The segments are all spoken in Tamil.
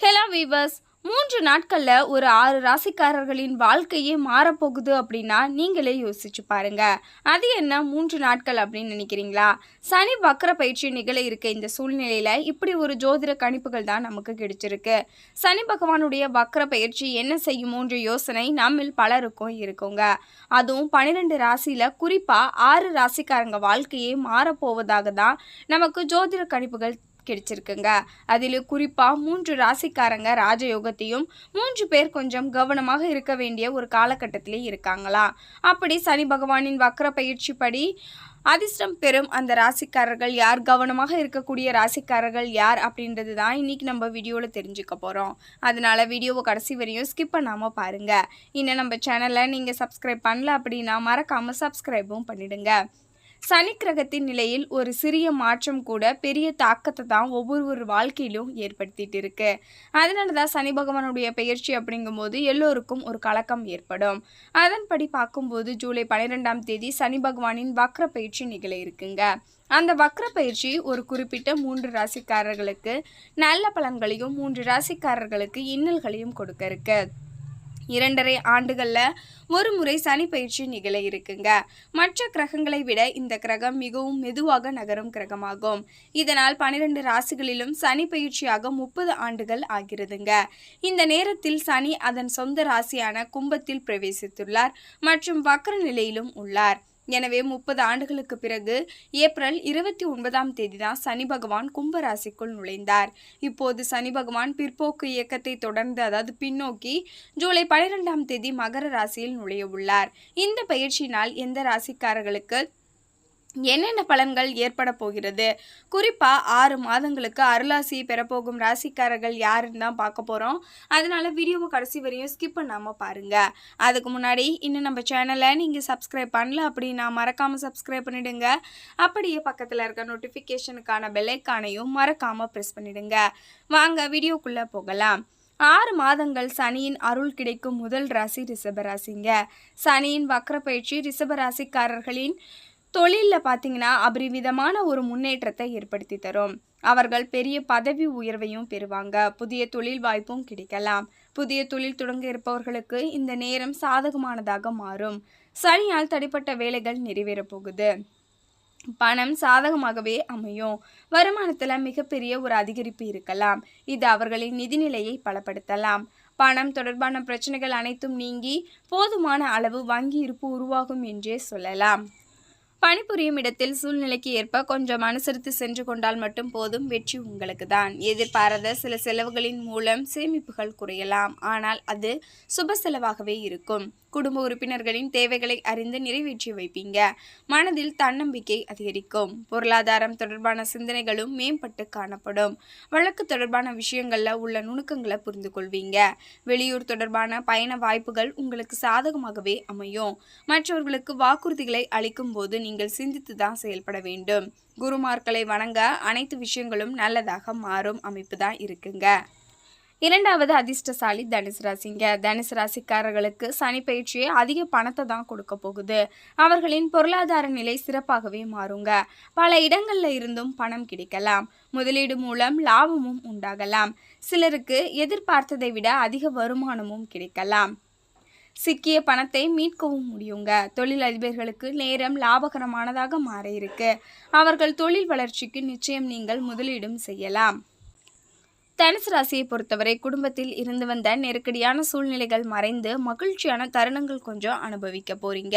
ஹலோ வீவர்ஸ் மூன்று நாட்களில் ஒரு ஆறு ராசிக்காரர்களின் வாழ்க்கையே மாறப்போகுது அப்படின்னா நீங்களே யோசிச்சு பாருங்க. அது என்ன மூன்று நாட்கள் அப்படின்னு நினைக்கிறீங்களா? சனி வக்கர பயிற்சி நிகழ இருக்க இந்த சூழ்நிலையில் இப்படி ஒரு ஜோதிட கணிப்புகள் தான் நமக்கு கிடைச்சிருக்கு. சனி பகவானுடைய வக்கர பயிற்சி என்ன செய்யுமோன்ற யோசனை நம்மில் பலருக்கும் இருக்குங்க. அதுவும் பன்னிரெண்டு ராசியில் குறிப்பாக ஆறு ராசிக்காரங்க வாழ்க்கையே மாறப்போவதாக தான் நமக்கு ஜோதிட கணிப்புகள் கிடைச்சிருக்குங்க. அதில் குறிப்பாக மூன்று ராசிக்காரங்க ராஜயோகத்தையும் மூன்று பேர் கொஞ்சம் கவனமாக இருக்க வேண்டிய ஒரு காலகட்டத்திலே இருக்காங்களா? அப்படி சனி பகவானின் வக்ர பயிற்சிப்படி அதிர்ஷ்டம் பெறும் அந்த ராசிக்காரர்கள் யார்? கவனமாக இருக்கக்கூடிய ராசிக்காரர்கள் யார்? அப்படின்றது தான் இன்றைக்கி நம்ம வீடியோவில் தெரிஞ்சுக்க போகிறோம் அதனால வீடியோவை கடைசி வரையும் ஸ்கிப் பண்ணாமல் பாருங்கள் இன்னும் நம்ம சேனலை நீங்கள் சப்ஸ்கிரைப் பண்ணல அப்படின்னா மறக்காமல் சப்ஸ்கிரைபும் பண்ணிடுங்க. சனி கிரகத்தின் நிலையில் ஒரு சிறிய மாற்றம் கூட பெரிய தாக்கத்தை தான் ஒவ்வொரு வாழ்க்கையிலும் ஏற்படுத்திட்டு இருக்கு. அதனால தான் சனி பகவானுடைய பெயர்ச்சி அப்படிங்கும்போது எல்லோருக்கும் ஒரு கலக்கம் ஏற்படும். அதன்படி பார்க்கும்போது ஜூலை பன்னிரெண்டாம் தேதி சனி பகவானின் வக்ர பயிற்சி நிகழ இருக்குங்க. அந்த வக்ர பயிற்சி ஒரு குறிப்பிட்ட மூன்று ராசிக்காரர்களுக்கு நல்ல பலன்களையும் மூன்று ராசிக்காரர்களுக்கு இன்னல்களையும் கொடுக்க இருக்கு. இரண்டரை ஆண்டுகளில் ஒரு முறை சனி பயிற்சி நிகழ இருக்குங்க. மற்ற கிரகங்களை விட இந்த கிரகம் மிகவும் மெதுவாக நகரும் கிரகமாகும். இதனால் பனிரெண்டு ராசிகளிலும் சனி பயிற்சியாக முப்பது ஆண்டுகள் ஆகிறதுங்க. இந்த நேரத்தில் சனி அதன் சொந்த ராசியான கும்பத்தில் பிரவேசித்துள்ளார் மற்றும் வக்ர நிலையிலும் உள்ளார். எனவே முப்பது ஆண்டுகளுக்கு பிறகு ஏப்ரல் இருபத்தி ஒன்பதாம் தேதி தான் சனி பகவான் கும்பராசிக்குள் நுழைந்தார். இப்போது சனி பகவான் பிற்போக்கு இயக்கத்தை தொடர்ந்து அதாவது பின்னோக்கி ஜூலை பனிரெண்டாம் தேதி மகர ராசியில் நுழைய உள்ளார் இந்த பயிற்சியினால் எந்த ராசிக்காரர்களுக்கு என்னென்ன பலன்கள் ஏற்பட போகிறது? குறிப்பாக ஆறு மாதங்களுக்கு அருளாசி பெறப்போகும் ராசிக்காரர்கள் யாருன்னு தான் பார்க்க போகிறோம் அதனால வீடியோவை கடைசி வரையும் ஸ்கிப் பண்ணாமல் பாருங்கள் அதுக்கு முன்னாடி இன்னும் நம்ம சேனலை நீங்கள் சப்ஸ்கிரைப் பண்ணல அப்படின்னா மறக்காமல் சப்ஸ்கிரைப் பண்ணிவிடுங்க அப்படியே பக்கத்தில் இருக்க நோட்டிஃபிகேஷனுக்கான பெல்லைக்கானையும் மறக்காமல் ப்ரெஸ் பண்ணிடுங்க. வாங்க வீடியோக்குள்ளே போகலாம். ஆறு மாதங்கள் சனியின் அருள் கிடைக்கும் முதல் ராசி ரிஷபராசிங்க சனியின் வக்ர பயிற்சி ரிஷபராசிக்காரர்களின் தொழிலில் பார்த்தீங்கன்னா அபரிவிதமான ஒரு முன்னேற்றத்தை ஏற்படுத்தி தரும். அவர்கள் பெரிய பதவி உயர்வையும் பெறுவாங்க. புதிய தொழில் வாய்ப்பும் கிடைக்கலாம். புதிய தொழில் தொடங்க இருப்பவர்களுக்கு இந்த நேரம் சாதகமானதாக மாறும். சனியால் தடைப்பட்ட வேலைகள் நிறைவேறப் போகுது. பணம் சாதகமாகவே அமையும். வருமானத்தில் மிகப்பெரிய ஒரு அதிகரிப்பு இருக்கலாம். இது அவர்களின் நிதிநிலையை பலப்படுத்தலாம். பணம் தொடர்பான பிரச்சனைகள் அனைத்தும் நீங்கி போதுமான அளவு வங்கி இருப்பு உருவாகும் என்றே சொல்லலாம். பணிபுரியும் இடத்தில் சூழ்நிலைக்கு ஏற்ப கொஞ்சம் அனுசரித்து சென்று கொண்டால் மட்டும் போதும். வெற்றி உங்களுக்கு தான் எதிர்பாராத சில செலவுகளின் மூலம் சேமிப்புகள் குறையலாம். ஆனால் அது சுப செலவாகவே இருக்கும். குடும்ப உறுப்பினர்களின் தேவைகளை அறிந்து நிறைவேற்றி வைப்பீங்க. மனதில் தன்னம்பிக்கை அதிகரிக்கும். பொருளாதாரம் தொடர்பான சிந்தனைகளும் மேம்பட்டு காணப்படும். வழக்கு தொடர்பான விஷயங்களில் உள்ள நுணுக்கங்களை புரிந்து கொள்வீங்க. வெளியூர் தொடர்பான பயண வாய்ப்புகள் உங்களுக்கு சாதகமாகவே அமையும். மற்றவர்களுக்கு வாக்குறுதிகளை அளிக்கும் போது நீங்கள் சிந்தித்து தான் செயல்பட வேண்டும். குருமார்களை வணங்க அனைத்து விஷயங்களும் நல்லதாக மாறும் அமைப்பு தான் இருக்குங்க. இரண்டாவது அதிர்ஷ்டசாலி தனுசு ராசிங்க. தனுசு ராசிக்காரர்களுக்கு சனி பயிற்சியே அதிக பணத்தை தான் கொடுக்க போகுது. அவர்களின் பொருளாதார நிலை சிறப்பாகவே மாறுங்க. பல இடங்களில் இருந்தும் பணம் கிடைக்கலாம். முதலீடு மூலம் லாபமும் உண்டாகலாம். சிலருக்கு எதிர்பார்த்ததை விட அதிக வருமானமும் கிடைக்கலாம். சிக்கிய பணத்தை மீட்கவும் முடியுங்க. தொழில் அதிபர்களுக்கு நேரம் லாபகரமானதாக மாற இருக்கு. அவர்கள் தொழில் வளர்ச்சிக்கு நிச்சயம் நீங்கள் முதலீடும் செய்யலாம். தனுசு ராசியை பொறுத்தவரை குடும்பத்தில் இருந்து வந்த நெருக்கடியான சூழ்நிலைகள் மறைந்து மகிழ்ச்சியான தருணங்கள் கொஞ்சம் அனுபவிக்க போறீங்க.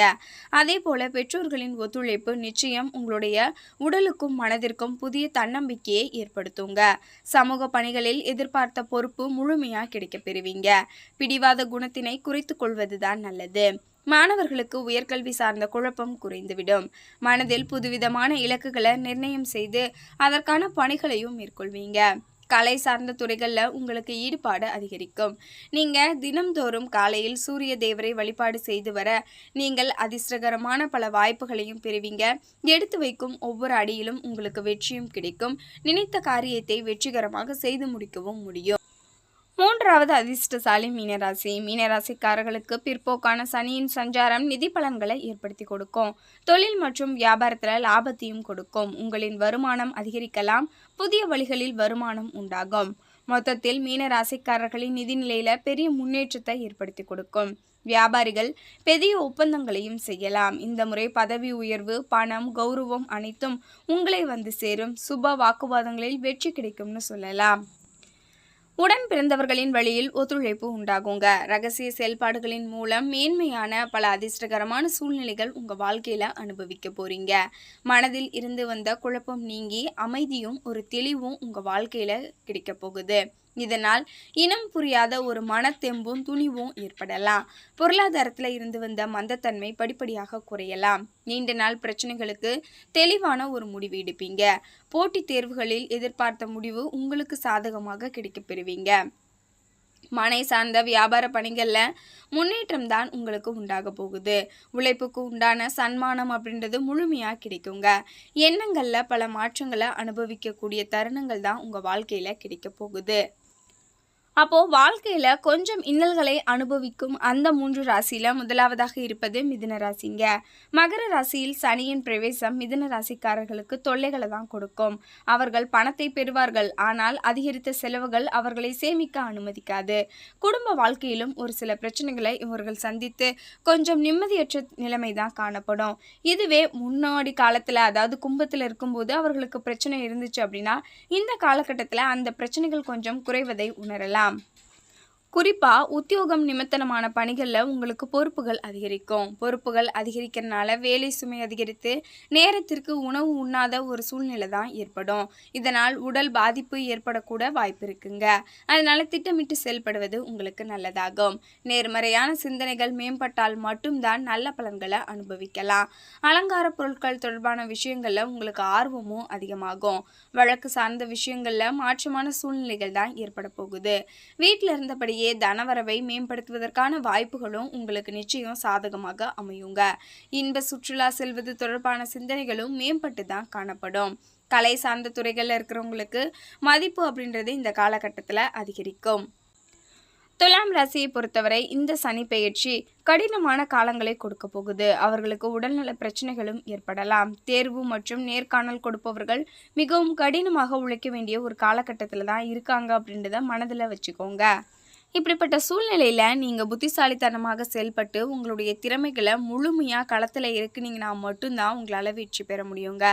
அதே போல பெற்றோர்களின் ஒத்துழைப்பு நிச்சயம் உங்களுடைய உடலுக்கும் மனதிற்கும் புதிய தன்னம்பிக்கையை ஏற்படுத்துங்க. சமூக பணிகளில் எதிர்பார்த்த பொறுப்பு முழுமையாக கிடைக்க பெறுவீங்க. பிடிவாத குணத்தினை குறைத்து கொள்வதுதான் நல்லது. மாணவர்களுக்கு உயர்கல்வி சார்ந்த குழப்பம் குறைந்துவிடும். மனதில் புதுவிதமான இலக்குகளை நிர்ணயம் செய்து அதற்கான பணிகளையும் மேற்கொள்வீங்க. கலை சார்ந்த துறைகளில் உங்களுக்கு ஈடுபாடு அதிகரிக்கும். நீங்கள் தினம்தோறும் காலையில் சூரிய தேவரை வழிபாடு செய்து வர நீங்கள் அதிர்ஷ்டகரமான பல வாய்ப்புகளையும் பெறுவீங்க. எடுத்து வைக்கும் ஒவ்வொரு அடியிலும் உங்களுக்கு வெற்றியும் கிடைக்கும். நினைத்த காரியத்தை வெற்றிகரமாக செய்து முடிக்கவும் முடியும். மூன்றாவது அதிர்ஷ்டசாலி மீனராசி. மீனராசிக்காரர்களுக்கு பிற்போக்கான சனியின் சஞ்சாரம் நிதி பலன்களை ஏற்படுத்தி கொடுக்கும். தொழில் மற்றும் வியாபாரத்தில் லாபத்தையும் கொடுக்கும். உங்களின் வருமானம் அதிகரிக்கலாம். புதிய வழிகளில் வருமானம் உண்டாகும். மொத்தத்தில் மீனராசிக்காரர்களின் நிதிநிலையில பெரிய முன்னேற்றத்தை ஏற்படுத்தி கொடுக்கும். வியாபாரிகள் பெரிய ஒப்பந்தங்களையும் செய்யலாம். இந்த முறை பதவி உயர்வு பணம் கௌரவம் அனைத்தும் உங்களை வந்து சேரும். சுப வாக்குவாதங்களில் வெற்றி கிடைக்கும்னு சொல்லலாம். உடன் பிறந்தவர்களின் வழியில் ஒத்துழைப்பு உண்டாகுங்க. ரகசிய செயல்பாடுகளின் மூலம் மேன்மையான பல அதிர்ஷ்டகரமான சூழ்நிலைகள் உங்க வாழ்க்கையில அனுபவிக்க போறீங்க. மனதில் இருந்து வந்த குழப்பம் நீங்கி அமைதியும் ஒரு தெளிவும் உங்க வாழ்க்கையில கிடைக்க போகுது. இதனால் இனம் புரியாத ஒரு மனத்தெம்பும் துணிவும் ஏற்படலாம். பொருளாதாரத்தில் இருந்து வந்த மந்தத்தன்மை படிப்படியாக குறையலாம். நீண்ட நாள் பிரச்சனைகளுக்கு தெளிவான ஒரு முடிவு எடுப்பீங்க. போட்டித் தேர்வுகளில் எதிர்பார்த்த முடிவு உங்களுக்கு சாதகமாக கிடைக்கப் பெறுவீங்க. மனை சார்ந்த வியாபார பணிகளில் முன்னேற்றம் தான் உங்களுக்கு உண்டாக போகுது. உழைப்புக்கு உண்டான சன்மானம் அப்படின்றது முழுமையாக கிடைக்குங்க. எண்ணங்களில் பல மாற்றங்களை அனுபவிக்கக்கூடிய தருணங்கள் தான் உங்கள் வாழ்க்கையில் கிடைக்க போகுது. அப்போ வாழ்க்கையில கொஞ்சம் இன்னல்களை அனுபவிக்கும் அந்த மூன்று ராசியில முதலாவதாக இருப்பது மிதுன ராசிங்க. மகர ராசியில் சனியின் பிரவேசம் மிதுன ராசிக்காரர்களுக்கு தொல்லைகளை தான் கொடுக்கும். அவர்கள் பணத்தை பெறுவார்கள் ஆனால் அதிகரித்த செலவுகள் அவர்களை சேமிக்க அனுமதிக்காது. குடும்ப வாழ்க்கையிலும் ஒரு சில பிரச்சனைகளை இவர்கள் சந்தித்து கொஞ்சம் நிம்மதியற்ற நிலைமை தான் காணப்படும். இதுவே முன்னாடி காலத்துல அதாவது கும்பத்தில் இருக்கும்போது அவர்களுக்கு பிரச்சனை இருந்துச்சு அப்படின்னா இந்த காலகட்டத்தில் அந்த பிரச்சனைகள் கொஞ்சம் குறைவதை உணரலாம். রাম குறிப்பாக உத்தியோகம் நிமித்தனமான பணிகளில் உங்களுக்கு பொறுப்புகள் அதிகரிக்கும். பொறுப்புகள் அதிகரிக்கிறனால வேலை சுமை அதிகரித்து நேரத்திற்கு உணவு உண்ணாத ஒரு சூழ்நிலை தான் ஏற்படும். இதனால் உடல் பாதிப்பு ஏற்படக்கூட வாய்ப்பு இருக்குங்க. அதனால் திட்டமிட்டு செயல்படுவது உங்களுக்கு நல்லதாகும். நேர்மறையான சிந்தனைகள் மேம்பட்டால் மட்டும்தான் நல்ல பலன்களை அனுபவிக்கலாம். அலங்கார பொருட்கள் தொடர்பான விஷயங்களில் உங்களுக்கு ஆர்வமும் அதிகமாகும். வழக்கு சார்ந்த விஷயங்களில் மாற்றமான சூழ்நிலைகள் தான் ஏற்பட போகுது. வீட்டில் இருந்தபடியே தனவரவை மேம்படுத்துவதற்கான வாய்ப்புகளும் உங்களுக்கு நிச்சயம் சாதகமாக அமையுங்க. இன்ப சுற்றுலா செல்வது தொடர்பான சிந்தனைகளும் மேம்பட்டு தான் காணப்படும். கலை சார்ந்த துறைகளில் இருக்கிறவங்களுக்கு மதிப்பு அப்படின்றது இந்த காலகட்டத்தில் அதிகரிக்கும். துலாம் ராசியை பொறுத்தவரை இந்த சனி பெயர்ச்சி கடினமான காலங்களை கொடுக்க போகுது. அவர்களுக்கு உடல்நல பிரச்சனைகளும் ஏற்படலாம். தேர்வு மற்றும் நேர்காணல் கொடுப்பவர்கள் மிகவும் கடினமாக உழைக்க வேண்டிய ஒரு காலகட்டத்தில் தான் இருக்காங்க அப்படின்றத மனதில் வச்சுக்கோங்க. இப்படிப்பட்ட சூழ்நிலையில் நீங்கள் புத்திசாலித்தனமாக செயல்பட்டு உங்களுடைய திறமைகளை முழுமையாக களத்தில் இருக்குனீங்கன்னா மட்டும்தான் உங்களால் வெற்றி பெற முடியுங்க.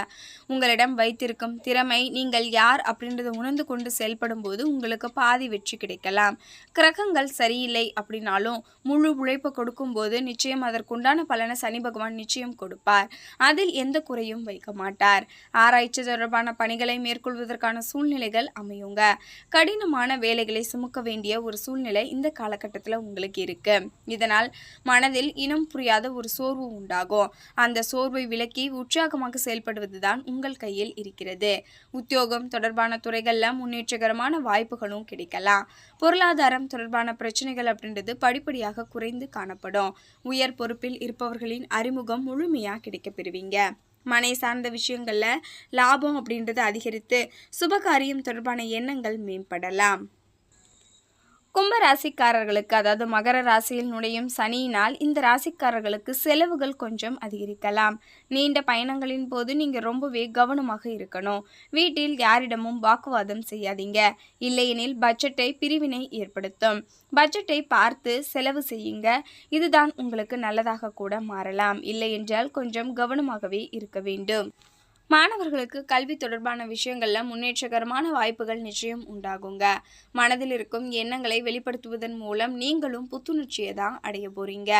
உங்களிடம் வைத்திருக்கும் திறமை நீங்கள் யார் அப்படின்றத உணர்ந்து கொண்டு செயல்படும் போது உங்களுக்கு பாதி வெற்றி கிடைக்கலாம். கிரகங்கள் சரியில்லை அப்படின்னாலும் முழு உழைப்பு கொடுக்கும்போது நிச்சயம் அதற்குண்டான பலனை சனி பகவான் நிச்சயம் கொடுப்பார். அதில் எந்த குறையும் வைக்க மாட்டார். ஆராய்ச்சி தொடர்பான பணிகளை மேற்கொள்வதற்கான சூழ்நிலைகள் அமையுங்க. கடினமான வேலைகளை சுமக்க வேண்டிய ஒரு சூழ்நிலை இந்த காலகட்டத்தில் உங்களுக்கு இருக்கு. இதனால் மனதில் இனம் புரியாத ஒரு சோர்வு உண்டாகும். அந்த சோர்வை விலக்கி உற்சாகமாக செயல்படுவதுதான் உங்கள் கையில் இருக்கிறது. உத்தியோகம் தொடர்பான துறைகளில் முன்னேற்றகரமான வாய்ப்புகளும் கிடைக்கலாம். பொருளாதாரம் தொடர்பான பிரச்சனைகள் அப்படின்றது படிப்படியாக குறைந்து காணப்படும். உயர் பொறுப்பில் இருப்பவர்களின் அறிமுகம் முழுமையாக கிடைக்கப் பெறுவீங்க. மனை சார்ந்த விஷயங்களில் லாபம் அப்படின்றது அதிகரித்து சுபகாரியம் தொடர்பான எண்ணங்கள் மேம்படலாம். கும்ப ராசிக்காரர்களுக்கு அதாவது மகர ராசியில் நுழையும் சனியினால் இந்த ராசிக்காரர்களுக்கு செலவுகள் கொஞ்சம் அதிகரிக்கலாம். நீண்ட பயணங்களின் போது நீங்கள் ரொம்பவே கவனமாக இருக்கணும். வீட்டில் யாரிடமும் வாக்குவாதம் செய்யாதீங்க. இல்லையெனில் பட்ஜெட்டை பிரிவினை ஏற்படுத்தும். பட்ஜெட்டை பார்த்து செலவு செய்யுங்க. இதுதான் உங்களுக்கு நல்லதாக கூட மாறலாம். இல்லை என்றால் கொஞ்சம் கவனமாகவே இருக்க வேண்டும். மாணவர்களுக்கு கல்வி தொடர்பான விஷயங்களில் முன்னேற்றகரமான வாய்ப்புகள் நிச்சயம் உண்டாகுங்க. மனதில் இருக்கும் எண்ணங்களை வெளிப்படுத்துவதன் மூலம் நீங்களும் புத்துணர்ச்சியை தான் அடைய போறீங்க.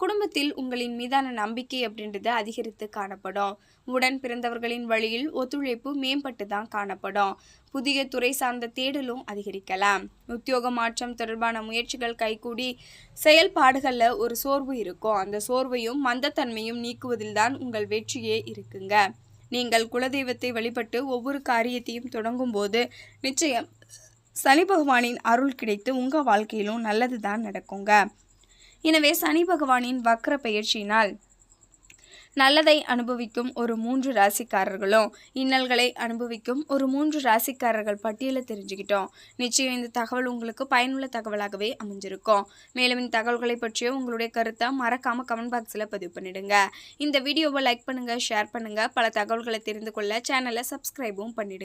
குடும்பத்தில் உங்களின் மீதான நம்பிக்கை அப்படின்றது அதிகரித்து காணப்படும். உடன் பிறந்தவர்களின் வழியில் ஒத்துழைப்பு மேம்பட்டு தான் காணப்படும். புதிய துறை சார்ந்த தேடலும் அதிகரிக்கலாம். உத்தியோக மாற்றம் தொடர்பான முயற்சிகள் கைகூடி செயல்பாடுகளில் ஒரு சோர்வு இருக்கும். அந்த சோர்வையும் மந்தத்தன்மையும் நீக்குவதில் தான் உங்கள் வெற்றியே இருக்குங்க. நீங்கள் குலதெய்வத்தை வழிபட்டு ஒவ்வொரு காரியத்தையும் தொடங்கும் போது நிச்சயம் சனி பகவானின் அருள் கிடைத்து உங்கள் வாழ்க்கையிலும் நல்லது தான் நடக்குங்க. எனவே சனி பகவானின் வக்ர பயிற்சியினால் நல்லதை அனுபவிக்கும் ஒரு மூன்று ராசிக்காரர்களும் இன்னல்களை அனுபவிக்கும் ஒரு மூன்று ராசிக்காரர்கள் பட்டியலை தெரிஞ்சுக்கிட்டோம். நிச்சயம் இந்த தகவல் உங்களுக்கு பயனுள்ள தகவலாகவே அமைஞ்சிருக்கும். மேலும் இந்த தகவல்களை பற்றிய உங்களுடைய கருத்தை மறக்காம கமெண்ட் பாக்ஸில் பதிவு பண்ணிடுங்க. இந்த வீடியோவை லைக் பண்ணுங்க ஷேர் பண்ணுங்க. பல தகவல்களை தெரிந்து கொள்ள சேனலை சப்ஸ்கிரைபும் பண்ணிடுங்க.